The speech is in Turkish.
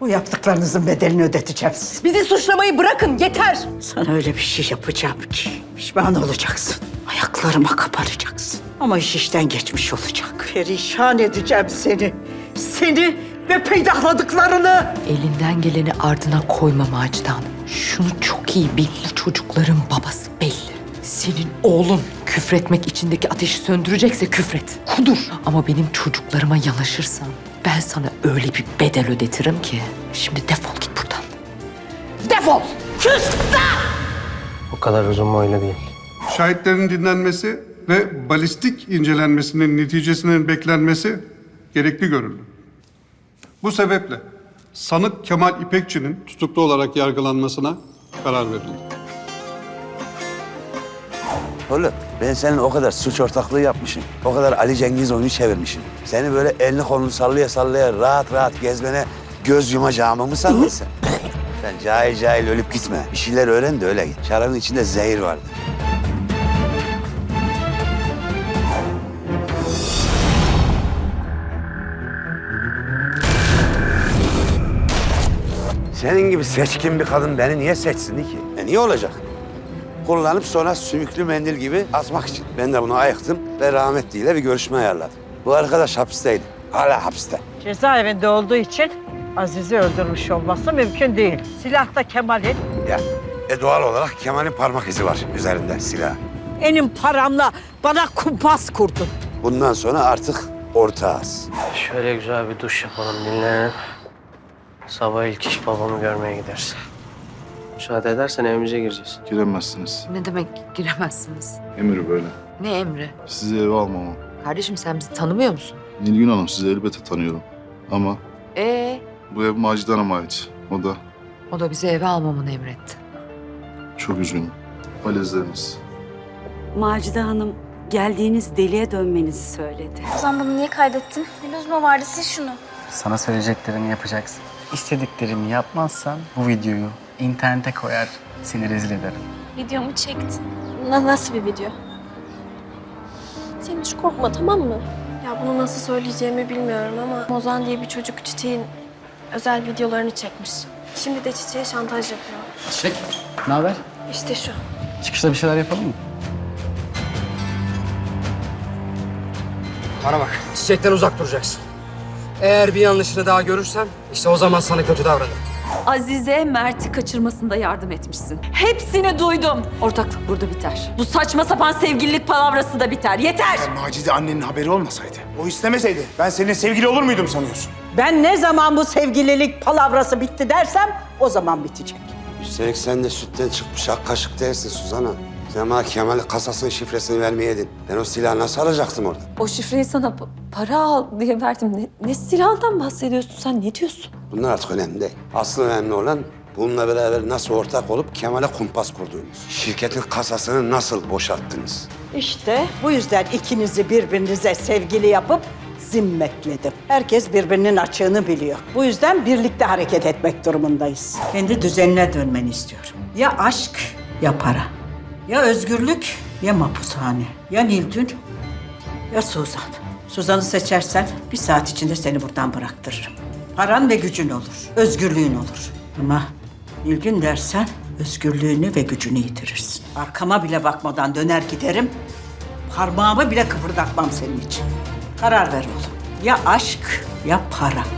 Bu yaptıklarınızın bedelini ödeteceğim size. Bizi suçlamayı bırakın yeter. Sana öyle bir şey yapacağım ki pişman olacaksın. Ayaklarıma kapanacaksın. Ama iş işten geçmiş olacak. Perişan edeceğim seni. Seni ve peydahladıklarını. Elinden geleni ardına koyma Macide Hanım. Şunu çok iyi bil. Çocukların babası belli. Senin oğlun küfretmek içindeki ateşi söndürecekse küfret. Kudur. Ama benim çocuklarıma yanaşırsan ben sana öyle bir bedel ödetirim ki. Şimdi defol git buradan. Defol! O kadar uzun boylu değil. Şahitlerin dinlenmesi ve balistik incelenmesinin neticesinin beklenmesi gerekli görüldü. Bu sebeple sanık Kemal İpekçi'nin tutuklu olarak yargılanmasına karar verildi. Oğlum ben senin o kadar suç ortaklığı yapmışım. O kadar Ali Cengiz oyunu çevirmişim. Seni böyle elini kolunu sallaya sallaya rahat rahat gezmene göz yumacağımı mı sandın sen? sen cahil cahil ölüp gitme. Bir şeyler öğren de öyle git. Şarabın içinde zehir vardı. Senin gibi seçkin bir kadın beni niye seçsin ki? E niye olacak? Kullanıp sonra sümüklü mendil gibi asmak için. Ben de bunu ayıktım ve rahmetliyle bir görüşme ayarladım. Bu arkadaş hapisteydi. Hala hapiste. Cezaevinde olduğu için Aziz'i öldürmüş olması mümkün değil. Silah da Kemal'in. Ya e doğal olarak Kemal'in parmak izi var üzerinde silah. Benim paramla bana kumpas kurdun. Bundan sonra artık ortağız. Şöyle güzel bir duş yapalım, dinlenelim. Sabah ilk iş babamı görmeye gideriz. Müsaade edersen evimize gireceğiz. Giremezsiniz. Ne demek giremezsiniz? Emir böyle. Ne emri? Sizi eve almamam. Kardeşim sen bizi tanımıyor musun? Nilgün Hanım sizi elbette tanıyorum. Ama Ee, bu ev Macide Hanım'a ait. O da o da bizi eve almamını emretti. çok üzgünüm. Valizleriniz. Macide Hanım geldiğiniz deliye dönmenizi söyledi. O zaman bunu niye kaydettin? Ne lüzumu vardı sil şunu. Sana söyleyeceklerimi yapacaksın. İstediklerimi yapmazsan bu videoyu internete koyar, seni rezil ederim. Videomu çektin. Na- nasıl bir video? Sen hiç korkma tamam mı? Ya bunu nasıl söyleyeceğimi bilmiyorum ama Mozan diye bir çocuk Çiçek'in özel videolarını çekmiş. Şimdi de Çiçek'e şantaj yapıyor. Çiçek, ne haber? İşte şu. Çıkışta bir şeyler yapalım mı? Bana bak, çiçekten uzak duracaksın. Eğer bir yanlışını daha görürsem, işte o zaman sana kötü davranırım. Azize Mert'i kaçırmasında yardım etmişsin. Hepsini duydum. Ortaklık burada biter. Bu saçma sapan sevgililik palavrası da biter. Yeter! Macide annenin haberi olmasaydı, o istemeseydi ben seninle sevgili olur muydum sanıyorsun? Ben ne zaman bu sevgililik palavrası bitti dersem o zaman bitecek. Üstelik sen de sütten çıkmış ak kaşık değilsin Suzan'a. Sen bana Kemal'in kasasının şifresini vermeyeydin. Ben o silahı nasıl alacaktım orada? O şifreyi sana pa- para al diye verdim. Ne, ne silahından bahsediyorsun sen? Ne diyorsun? Bunlar artık önemli değil. Asıl önemli olan bununla beraber nasıl ortak olup Kemal'e kumpas kurduğunuz. Şirketin kasasını nasıl boşalttınız? İşte bu yüzden ikinizi birbirinize sevgili yapıp zimmetledim. Herkes birbirinin açığını biliyor. Bu yüzden birlikte hareket etmek durumundayız. Kendi düzenine dönmeni istiyorum. Ya aşk ya para. Ya özgürlük ya mapushane. Ya Nilgün ya Suzan. Suzan'ı seçersen bir saat içinde seni buradan bıraktırırım. Paran ve gücün olur. Özgürlüğün olur. Ama Nilgün dersen özgürlüğünü ve gücünü yitirirsin. Arkama bile bakmadan döner giderim. Parmağımı bile kıpırdatmam senin için. Karar ver oğlum. Ya aşk ya para.